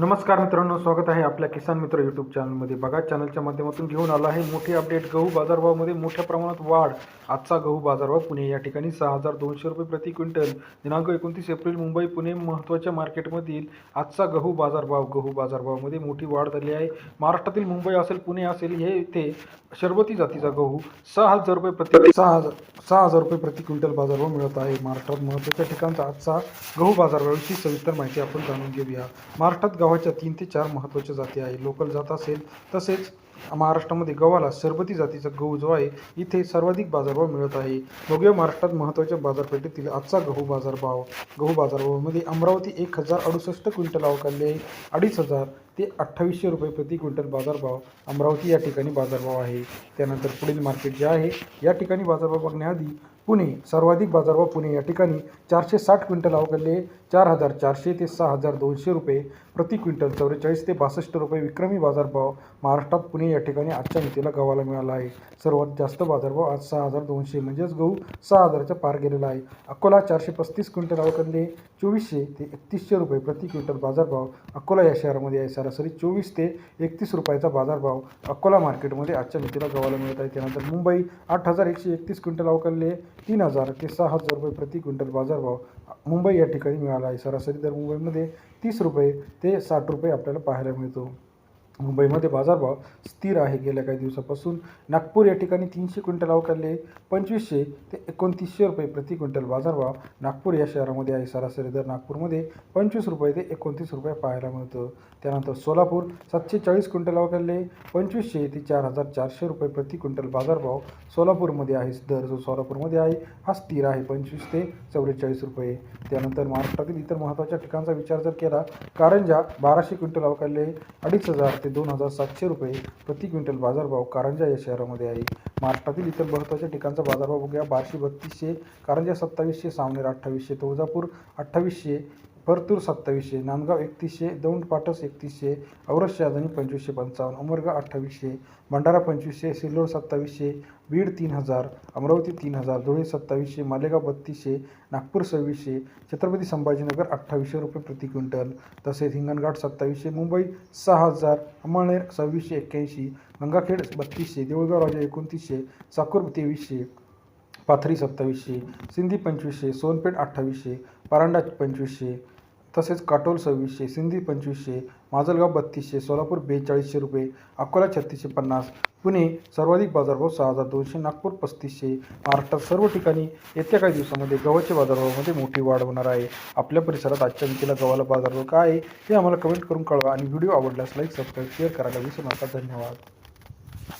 नमस्कार मित्रांनो स्वागत आहे आपल्या किसान मित्र यूट्यूब चॅनलमध्ये बघा चॅनलच्या माध्यमातून घेऊन आला आहे. मोठी अपडेट गहू बाजारभावामध्ये मोठ्या प्रमाणात वाढ. आजचा गहू बाजारभाव पुणे या ठिकाणी सहा हजार दोनशे रुपये प्रति क्विंटल. दिनांक एकोणतीस एप्रिल मुंबई पुणे महत्त्वाच्या मार्केटमधील आजचा गहू बाजारभाव गहू बाजारभावामध्ये मोठी वाढ झाली आहे. महाराष्ट्रातील मुंबई असेल पुणे असेल हे इथे शरबती जातीचा गहू सहा हजार रुपये प्रति सहा हजार सहा हजार रुपये प्रति क्विंटल बाजारभाव मिळत आहे. महाराष्ट्रात महत्त्वाच्या ठिकाणचा आजचा गहू बाजारभावाची सविस्तर माहिती आपण जाणून घेऊया. महाराष्ट्रात गव्हाच्या तीन ते चार महत्त्वाच्या जाती आहे. लोकल जात असेल तसेच महाराष्ट्रामध्ये गव्हाला सरबती जातीचा गहू जो आहे इथे सर्वाधिक बाजारभाव मिळत आहे. बघूया महाराष्ट्रात महत्त्वाच्या बाजारपेठेतील आजचा गहू बाजारभाव. गहू बाजारभावामध्ये अमरावती एक हजार अडुसष्ट क्विंटल अवकाळले आहे. अडीच हजार ते अठ्ठावीसशे रुपये प्रति क्विंटल बाजारभाव अमरावती या ठिकाणी बाजारभाव आहे. त्यानंतर पुढील मार्केट जे आहे या ठिकाणी बाजारभाव बघण्याआधी पुणे सर्वाधिक बाजारभाव पुणे या ठिकाणी चारशे साठ क्विंटल अवघडले. चार हजार चारशे ते सहा हजार दोनशे रुपये प्रति क्विंटल चौवेचाळीस ते बासष्ट रुपये विक्रमी बाजारभाव महाराष्ट्रात पुणे या ठिकाणी आजच्या मितीला गव्हाला मिळाला आहे. सर्वात जास्त बाजारभाव आज सहा हजार दोनशे म्हणजेच गहू सहा हजारच्या पार गेलेला आहे. अकोला चारशे पस्तीस क्विंटल अवघडले. चोवीसशे ते एकतीसशे रुपये प्रति क्विंटल बाजारभाव अकोला या शहरामध्ये आहे. सरासरी चोवीस ते एकतीस रुपयाचा बाजारभाव अकोला मार्केटमध्ये आजच्या मितीला गव्हाला मिळत आहे. त्यानंतर मुंबई आठ हजार एकशे एकतीस क्विंटल अवकलले तीन हजार ते सहा हजार रुपये प्रति क्विंटल बाजारभाव मुंबई या ठिकाणी मिळाला आहे. सरासरी दर मुंबईमध्ये तीस रुपये ते साठ रुपये आपल्याला पाहायला मिळतो. मुंबईमध्ये बाजारभाव स्थिर आहे. गेल्या काही दिवसापासून नागपूर या ठिकाणी तीनशे क्विंटल अवकाळले पंचवीसशे ते एकोणतीसशे रुपये प्रति क्विंटल बाजारभाव नागपूर या शहरामध्ये आहे. सरासरी दर नागपूरमध्ये पंचवीस रुपये ते एकोणतीस रुपये पाहायला मिळतं. त्यानंतर सोलापूर सातशे चाळीस क्विंटल अवकाळले पंचवीसशे ते चार हजार चारशे रुपये प्रति क्विंटल बाजारभाव सोलापूरमध्ये आहे. दर जो सोलापूरमध्ये आहे हा स्थिर आहे. पंचवीस ते चौवेचाळीस रुपये. त्यानंतर महाराष्ट्रातील इतर महत्त्वाच्या ठिकाणचा विचार जर केला कारंजा बाराशे क्विंटल अवकाळले अडीच हजार ते दोन हजार सातशे रुपये प्रति क्विंटल बाजारभाव कारंजा या शहरामध्ये आहे. महाराष्ट्रातील इतर महत्त्वाच्या ठिकाणचा बाजारभाव बघूया. बारशे बत्तीसशे कारंजा सत्तावीसशे सावनेर अठ्ठावीसशे तुळजापूर अठ्ठावीसशे परतूर सत्तावीसशे नांदगाव एकतीसशे दौंड पाटस एकतीसशे औरत शहाजनी पंचवीसशे पंचावन्न उमरगा अठ्ठावीसशे भंडारा पंचवीसशे सिल्लोड सत्तावीसशे बीड तीन हजार अमरावती तीन हजार धुळे सत्तावीसशे मालेगाव बत्तीसशे नागपूर सव्वीसशे छत्रपती संभाजीनगर अठ्ठावीसशे रुपये प्रति क्विंटल तसेच हिंगणघाट सत्तावीसशे मुंबई सहा हजार अमळनेर सव्वीसशे एक्क्याऐंशी गंगाखेड बत्तीसशे देऊळगाव राजा एकोणतीसशे साकूर तेवीसशे पाथरी सत्तावीसशे सिंधी पंचवीसशे सोनपेठ अठ्ठावीसशे परांडा पंचवीसशे तसेच काटोल सव्वीसशे सिंधी पंचवीसशे माजलगाव बत्तीसशे सोलापूर बेचाळीसशे रुपये अकोला छत्तीसशे पन्नास पुणे सर्वाधिक बाजारभाव सहा हजार दोनशे नागपूर पस्तीसशे महाराष्ट्रात सर्व ठिकाणी येत्या काही दिवसामध्ये गव्हाच्या बाजारभावामध्ये मोठी वाढ होणार आहे. आपल्या परिसरात आजच्या विकेला गव्हाला बाजारभाव काय आहे हे आम्हाला कमेंट करून कळवा आणि व्हिडिओ आवडल्यास लाईक सबस्क्राईब शेअर करायला विसरू नका. धन्यवाद.